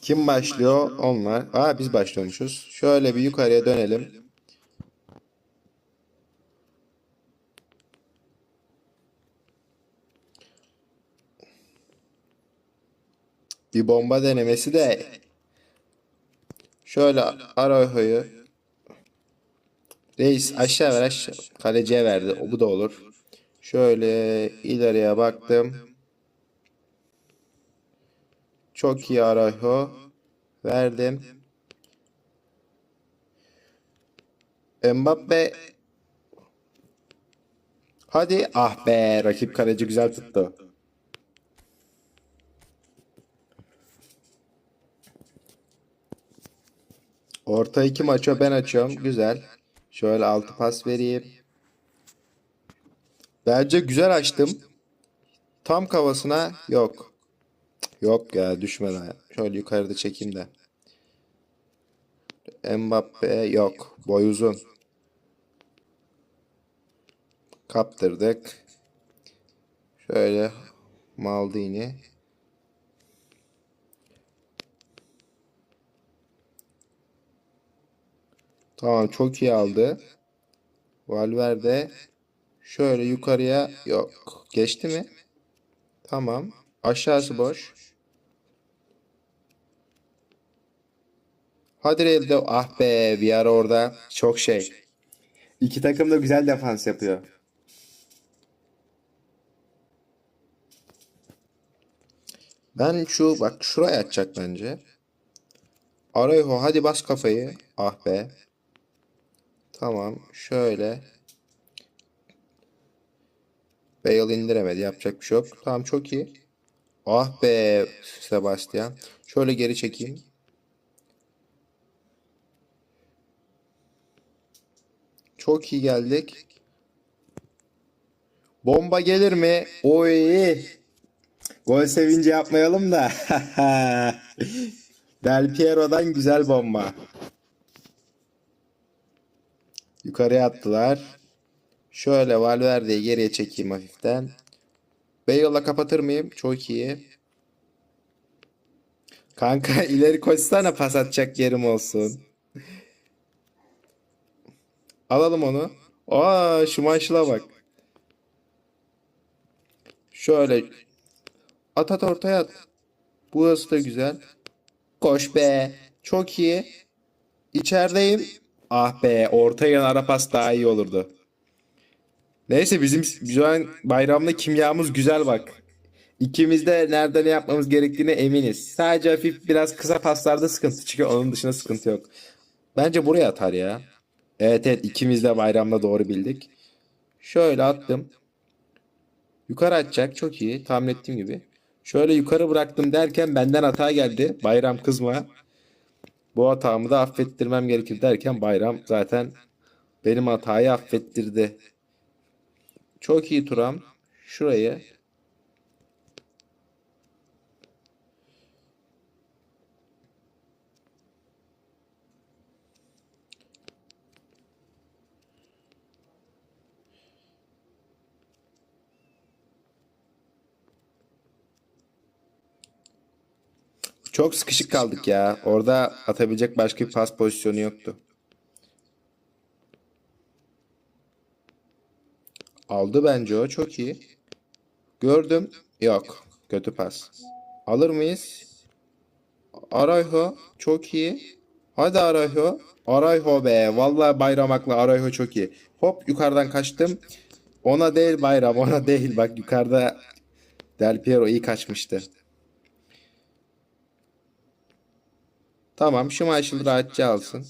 Kim başlıyor? Onlar. Aa biz başlıyormuşuz. Şöyle bir yukarıya dönelim. Bir bomba denemesi de şöyle Araujo'yu Reis aşağı ver aşağı. Kaleciye verdi. O bu da olur. Şöyle ileriye baktım. Çok iyi Araujo. Verdim. Mbappe. Hadi. Ah be. Rakip kaleci güzel tuttu. Orta iki maço ben açıyorum. Güzel. Şöyle altı pas vereyim. Bence güzel açtım. Tam kafasına yok. Yok ya düşmeden. Şöyle yukarıda çekeyim de. Mbappe yok. Boy uzun. Kaptırdık. Şöyle Maldini. Tamam çok iyi aldı. Valverde şöyle yukarıya yok. Geçti mi? Tamam. Aşağısı boş. Hadi elde. Ah be bir ara orada. Çok şey. İki takım da güzel defans yapıyor. Ben şu bak şuraya atacak bence. Araujo hadi bas kafayı. Ah be. Tamam şöyle. Bale indiremedi yapacak bir şey yok. Tamam çok iyi. Ah be Sebastian. Şöyle geri çekeyim. Çok iyi geldik. Bomba gelir mi? Oy. Gol sevinci yapmayalım da. Del Piero'dan güzel bomba. Yukarıya attılar. Şöyle Valverde'yi geriye çekeyim hafiften. Bale'la kapatır mıyım? Çok iyi. Kanka ileri koşsana pas atacak yerim olsun. Alalım onu. Aa şu maçla bak. Şöyle at at ortaya at. Burası da güzel. Koş be. Çok iyi. İçerideyim. Ah be orta yan ara pas daha iyi olurdu. Neyse bizim an bayramda kimyamız güzel bak. İkimiz de nerede ne yapmamız gerektiğine eminiz. Sadece hafif biraz kısa paslarda sıkıntı çıkıyor. Onun dışında sıkıntı yok. Bence buraya atar ya. Evet evet ikimiz de bayramda doğru bildik. Şöyle attım. Yukarı atacak. Çok iyi. Tahmin ettiğim gibi. Şöyle yukarı bıraktım derken benden hata geldi. Bayram kızma. Bu hatamı da affettirmem gerekir derken Bayram zaten benim hatayı affettirdi. Çok iyi Turam. Şurayı Çok sıkışık kaldık ya. Orada atabilecek başka bir pas pozisyonu yoktu. Aldı bence o. Çok iyi. Gördüm. Yok. Kötü pas. Alır mıyız? Arayho. Çok iyi. Hadi Arayho. Arayho be. Vallahi bayram haklı. Arayho çok iyi. Hop yukarıdan kaçtım. Ona değil bayram. Ona değil. Bak yukarıda Del Piero iyi kaçmıştı. Tamam maaşını rahatça alsın.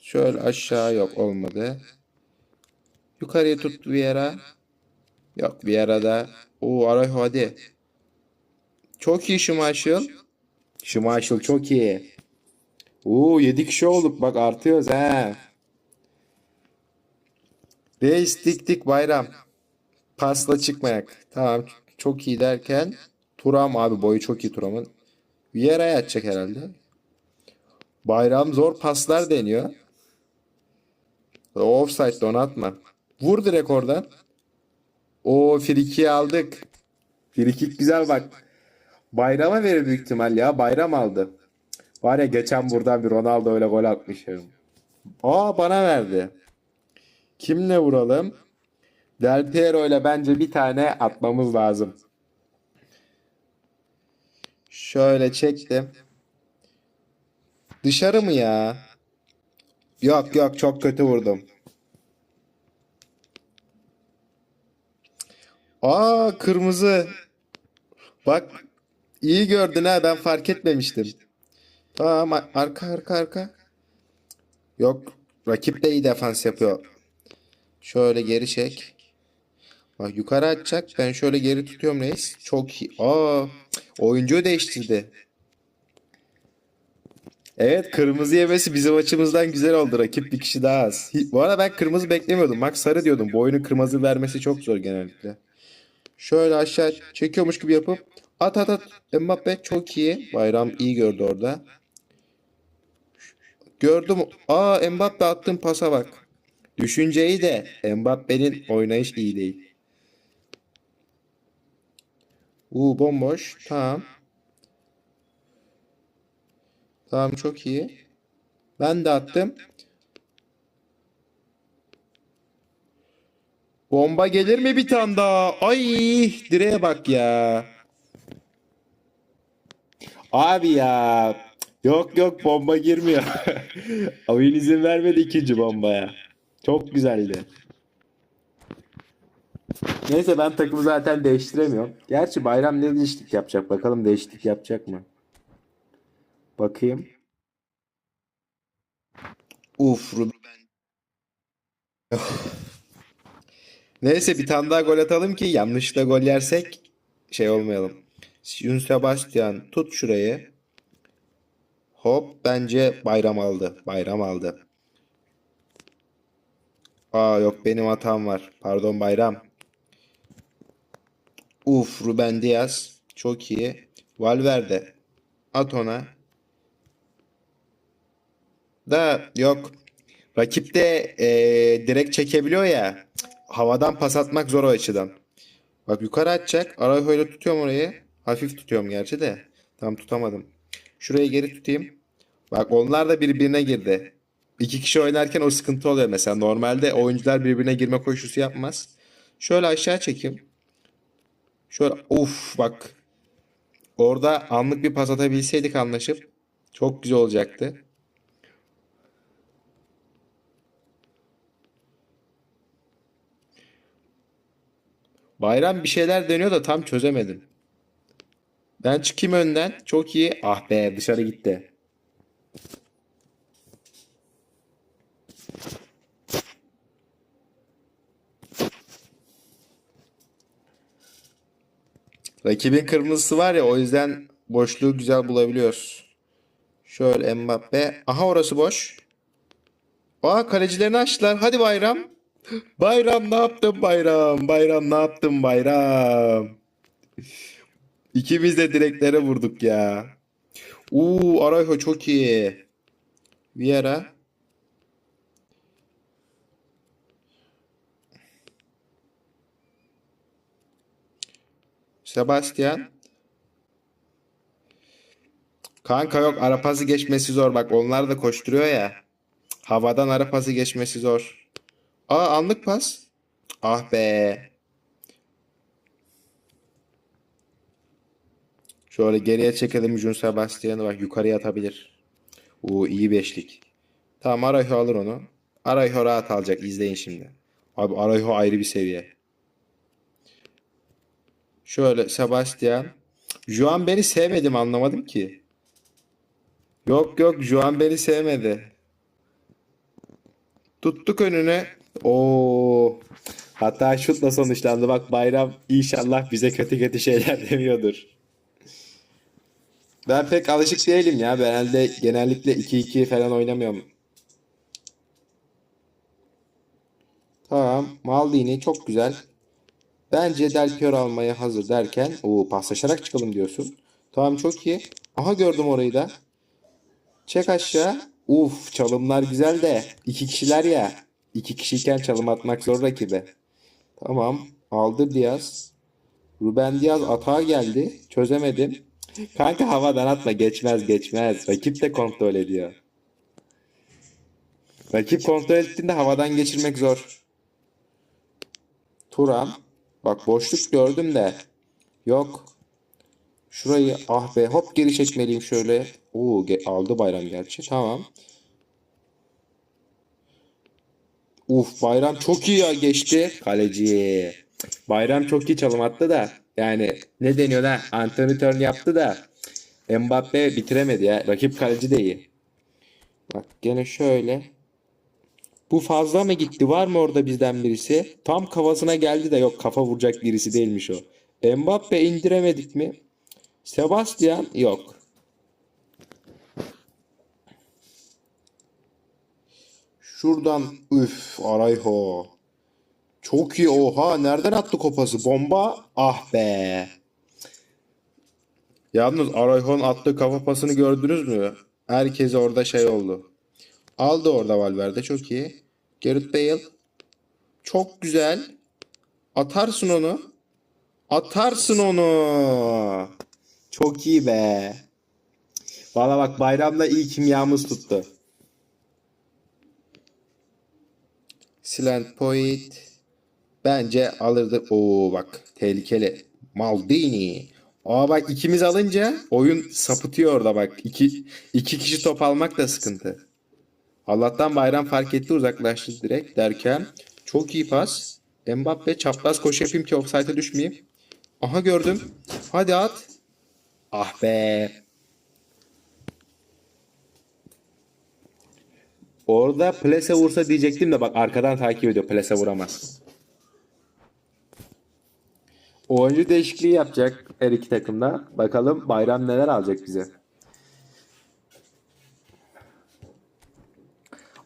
Şöyle aşağı yok olmadı. Yukarıya tut Vieira. Yok Vieira'da. Oo Araujo hadi. Çok iyi Schmeichel. Schmeichel çok iyi. Oo 7 kişi olduk bak artıyoruz he. Reis dik dik bayram. Pasla çıkmayak. Tamam çok iyi derken Turam abi boyu çok iyi Turam'ın. Vieira'ya atacak herhalde. Bayram zor paslar deniyor. Offside donatma. Vur direkt oradan. O friki aldık. Frikik güzel bak. Bayrama verir büyük ihtimal ya. Bayram aldı. Var ya geçen buradan bir Ronaldo öyle gol atmışım. Aa bana verdi. Kimle vuralım? Del Piero ile bence bir tane atmamız lazım. Şöyle çektim. Dışarı mı ya? Yok yok çok kötü vurdum. Aa kırmızı. Bak iyi gördün ha ben fark etmemiştim. Tamam arka arka arka. Yok rakip de iyi defans yapıyor. Şöyle geri çek. Bak yukarı atacak. Ben şöyle geri tutuyorum reis. Çok iyi. Aa oyuncuyu değiştirdi. Evet kırmızı yemesi bizim açımızdan güzel oldu. Rakip bir kişi daha az. Bu arada ben kırmızı beklemiyordum. Max sarı diyordum. Bu kırmızı vermesi çok zor genellikle. Şöyle aşağı çekiyormuş gibi yapıp at at at. Mbappe çok iyi. Bayram iyi gördü orada. Gördüm. Aa Mbappe attığın pasa bak. Düşünceyi de Mbappe'nin oynayış iyi değil. Uu bomboş. Tamam. Tamam çok iyi. Ben de attım. Bomba gelir mi bir tane daha? Ay direğe bak ya. Abi ya. Yok yok bomba girmiyor. Oyun izin vermedi ikinci bombaya. Çok güzeldi. Neyse ben takımı zaten değiştiremiyorum. Gerçi bayram ne değişiklik yapacak? Bakalım değişiklik yapacak mı? Bakayım. Uf Ruben. Neyse bir tane daha gol atalım ki yanlışlıkla gol yersek şey olmayalım. Yun Sebastian tut şurayı. Hop bence bayram aldı. Bayram aldı. Aa yok benim hatam var. Pardon bayram. Uf Ruben Diaz. Çok iyi. Valverde. At ona. Da yok. Rakip de eee, direkt çekebiliyor ya. Havadan pas atmak zor o açıdan. Bak yukarı atacak. Araujo'yla tutuyorum orayı. Hafif tutuyorum gerçi de. Tam tutamadım. Şurayı geri tutayım. Bak onlar da birbirine girdi. İki kişi oynarken o sıkıntı oluyor mesela. Normalde oyuncular birbirine girme koşusu yapmaz. Şöyle aşağı çekeyim. Şöyle of bak. Orada anlık bir pas atabilseydik anlaşıp çok güzel olacaktı. Bayram bir şeyler dönüyor da tam çözemedim. Ben çıkayım önden. Çok iyi. Ah be dışarı gitti. Rakibin kırmızısı var ya o yüzden boşluğu güzel bulabiliyoruz. Şöyle Mbappe. Aha orası boş. Aa kalecilerini açtılar. Hadi Bayram. Bayram ne yaptın Bayram? Bayram ne yaptın Bayram? İkimiz de direklere vurduk ya. Uuu Araujo çok iyi. Vieira. Sebastian. Kanka yok ara pası geçmesi zor. Bak onlar da koşturuyor ya. Havadan ara pası geçmesi zor. Aa anlık pas. Ah be. Şöyle geriye çekelim Jun Sebastian'ı bak yukarıya atabilir. Oo iyi beşlik. Tamam Araujo alır onu. Araujo rahat alacak izleyin şimdi. Abi Araujo ayrı bir seviye. Şöyle Sebastian. Juan beni sevmedim anlamadım ki. Yok yok Juan beni sevmedi. Tuttuk önüne. Oo. Hatta şutla sonuçlandı. Bak Bayram inşallah bize kötü kötü şeyler demiyordur. Ben pek alışık değilim ya. Genelde genellikle 2-2 falan oynamıyorum. Tamam. Maldini çok güzel. Bence Del Piero almaya hazır derken o paslaşarak çıkalım diyorsun. Tamam çok iyi. Aha gördüm orayı da. Çek aşağı. Uf çalımlar güzel de. iki kişiler ya. İki kişiyken çalım atmak zor rakibe. Tamam. Aldı Diaz. Ruben Diaz atağa geldi. Çözemedim. Kanka havadan atma. Geçmez geçmez. Rakip de kontrol ediyor. Rakip kontrol ettiğinde havadan geçirmek zor. Turan. Bak boşluk gördüm de. Yok. Şurayı ah be hop geri çekmeliyim şöyle. Oo aldı bayram gerçi. Tamam. Uf bayram çok iyi ya geçti. Kaleci. Bayram çok iyi çalım attı da. Yani ne deniyor da Anthony turn yaptı da Mbappe bitiremedi ya. Rakip kaleci de iyi. Bak gene şöyle. Bu fazla mı gitti? Var mı orada bizden birisi? Tam kafasına geldi de yok kafa vuracak birisi değilmiş o. Mbappe indiremedik mi? Sebastian yok. Şuradan üf Arayho. Çok iyi oha. Nereden attı kopası? Bomba. Ah be. Yalnız Arayho'nun attığı kafa pasını gördünüz mü? Herkes orada şey oldu. Aldı orada Valverde çok iyi. Gareth Bale. Çok güzel. Atarsın onu. Atarsın onu. Çok iyi be. Valla bak bayramda iyi kimyamız tuttu. Silent Point. Bence alırdı. Oo bak tehlikeli. Maldini. Aa bak ikimiz alınca oyun sapıtıyor orada bak. İki, iki kişi top almak da sıkıntı. Allah'tan bayram fark etti uzaklaştı direkt derken çok iyi pas. Mbappe çapraz koşu yapayım ki offside'e düşmeyeyim. Aha gördüm. Hadi at. Ah be. Orada plase vursa diyecektim de bak arkadan takip ediyor. Plase vuramaz. Oyuncu değişikliği yapacak her iki takımda. Bakalım bayram neler alacak bize.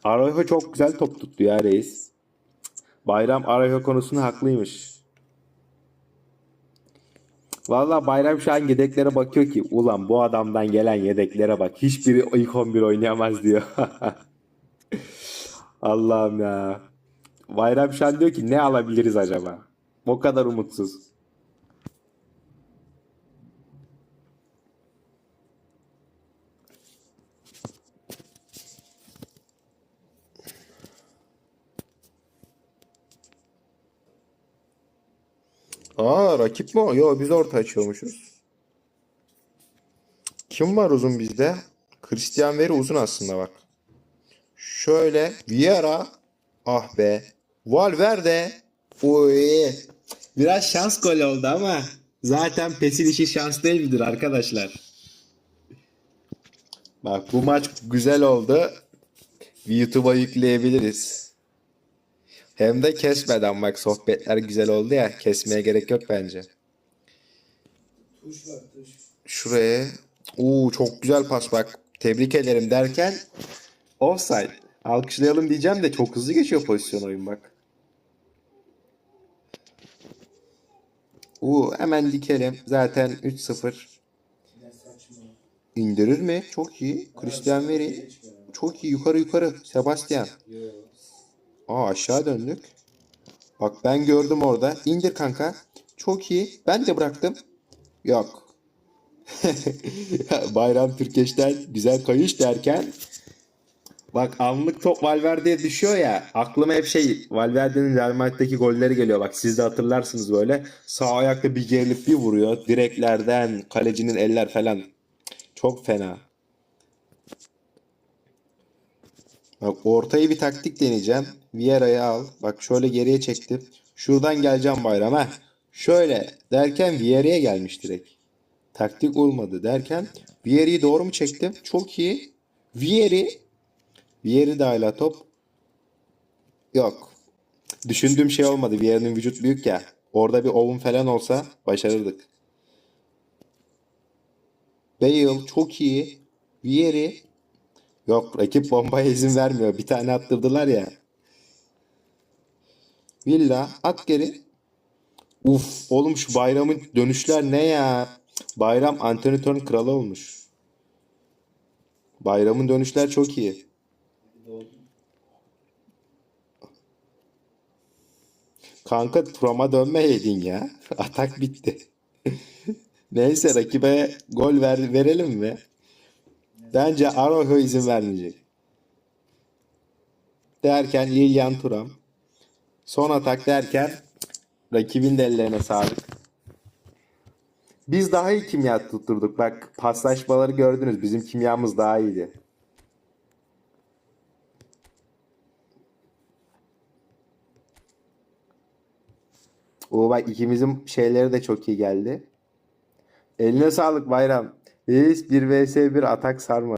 Araujo çok güzel top tuttu ya reis. Bayram Araujo konusunda haklıymış. Valla Bayram şu an yedeklere bakıyor ki ulan bu adamdan gelen yedeklere bak. Hiçbiri ilk 11 oynayamaz diyor. Allah'ım ya. Bayram şu an diyor ki ne alabiliriz acaba? O kadar umutsuz. Aa rakip mi o? Yo biz orta açıyormuşuz. Kim var uzun bizde? Christian Veri uzun aslında bak. Şöyle Vieira. Ah be. Valverde. Oy. Biraz şans gol oldu ama zaten pesin işi şans değil midir arkadaşlar? Bak bu maç güzel oldu. YouTube'a yükleyebiliriz. Hem de kesmeden bak sohbetler güzel oldu ya. Kesmeye gerek yok bence. Şuraya. Oo çok güzel pas bak. Tebrik ederim derken offside. Alkışlayalım diyeceğim de çok hızlı geçiyor pozisyon oyun bak. Oo hemen dikelim. Zaten 3-0. Ne saçma. İndirir mi? Çok iyi. Christian Veri. Çok iyi. Yukarı yukarı. Sebastian. Aa aşağı döndük. Bak ben gördüm orada. İndir kanka. Çok iyi. Ben de bıraktım. Yok. Bayram Türkeş'ten güzel kayış derken Bak anlık top Valverde'ye düşüyor ya. Aklıma hep şey Valverde'nin Real Madrid'deki golleri geliyor. Bak siz de hatırlarsınız böyle. Sağ ayakta bir gerilip bir vuruyor. Direklerden, kalecinin eller falan. Çok fena. Bak ortayı bir taktik deneyeceğim. Vieira'yı al. Bak şöyle geriye çektim. Şuradan geleceğim bayram ha. Şöyle derken Vieira'ya gelmiş direkt. Taktik olmadı derken Vieira'yı doğru mu çektim? Çok iyi. Vieri Vieri de hala top. Yok. Düşündüğüm şey olmadı. Vieri'nin vücut büyük ya. Orada bir ovun falan olsa başarırdık. Bale çok iyi. Vieri Yok rakip bombaya izin vermiyor. Bir tane attırdılar ya. Villa at geri. Uf oğlum şu bayramın dönüşler ne ya? Bayram Anthony Turn kralı olmuş. Bayramın dönüşler çok iyi. Kanka Turam'a dönmeyeydin ya. Atak bitti. Neyse rakibe gol ver, verelim mi? Bence Araujo izin vermeyecek. Derken Lilian Turam. Son atak derken rakibin de ellerine sağlık. Biz daha iyi kimya tutturduk. Bak paslaşmaları gördünüz. Bizim kimyamız daha iyiydi. O bak ikimizin şeyleri de çok iyi geldi. Eline sağlık Bayram. Reis 1 vs 1 atak sarma.